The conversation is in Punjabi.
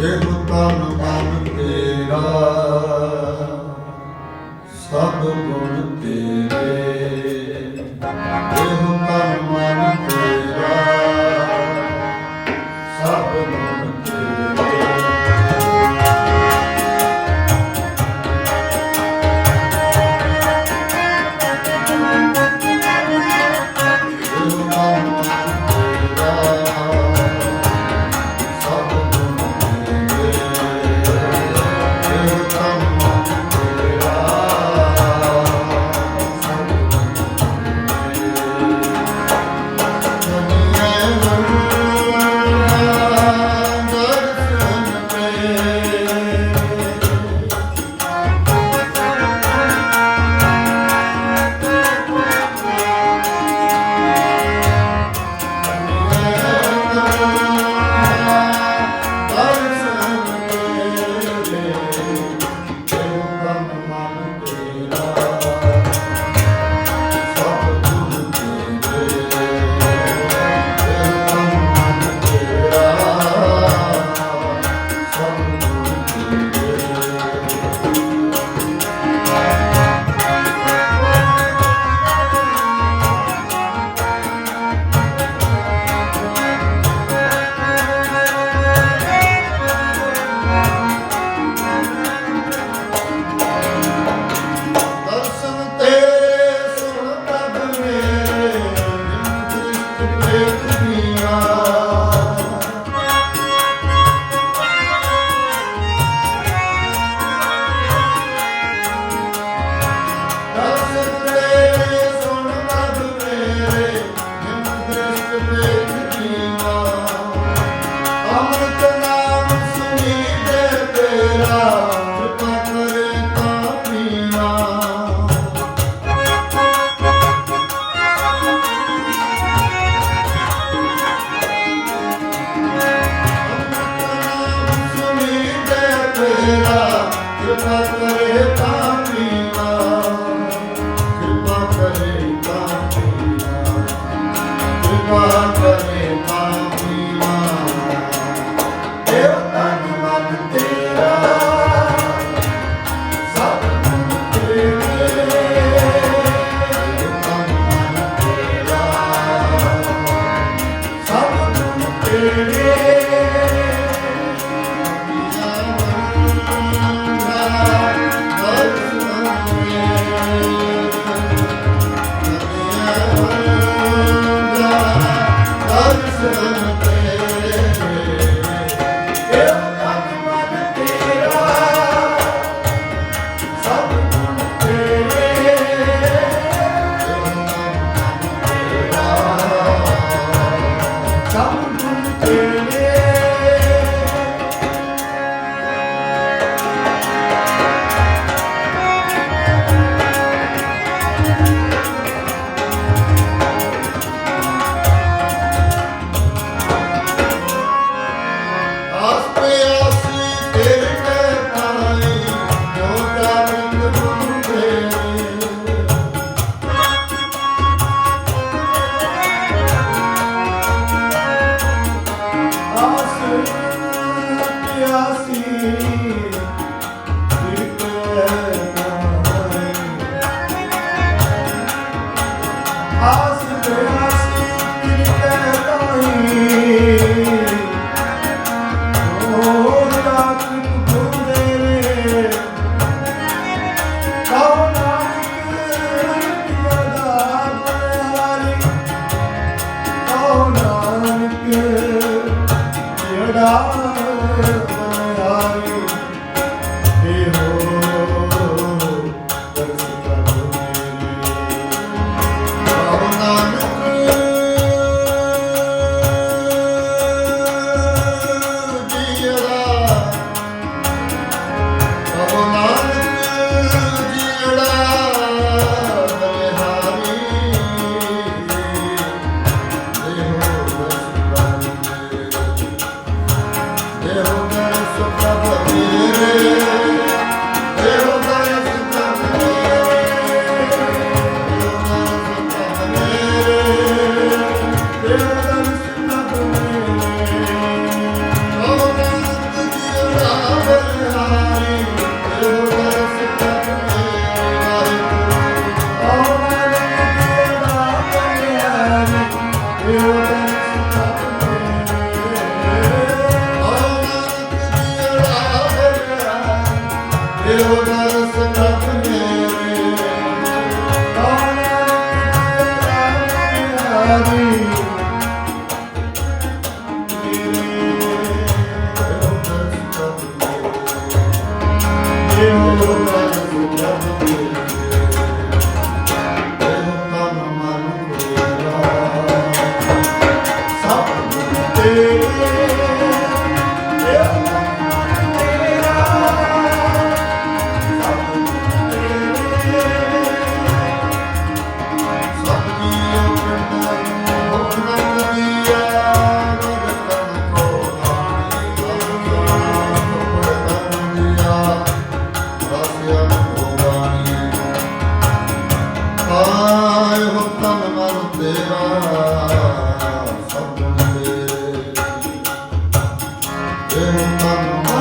ਜੇ ਤਨ ਮਨ ਤੇਰਾ ਤੇਰਾ ਕਿਰਪਾ ਕਰੇ ਤਾਂ ਪੀਵਾ ਕਿਰਪਾ ਕਰੇ ਤਾਂ ਪੀਵਾ ਕਿਰਪਾ ਕਰੇ ਤਾਂ ਪੀਵਾ ਦੇਵ ਤਨ ਮਨ ਤੇਰਾ ਸਭ ਤੇਰੇ ਸਭ ਤੇਰੇ Hare sou pra poder. Hallelujah. Tüm anlar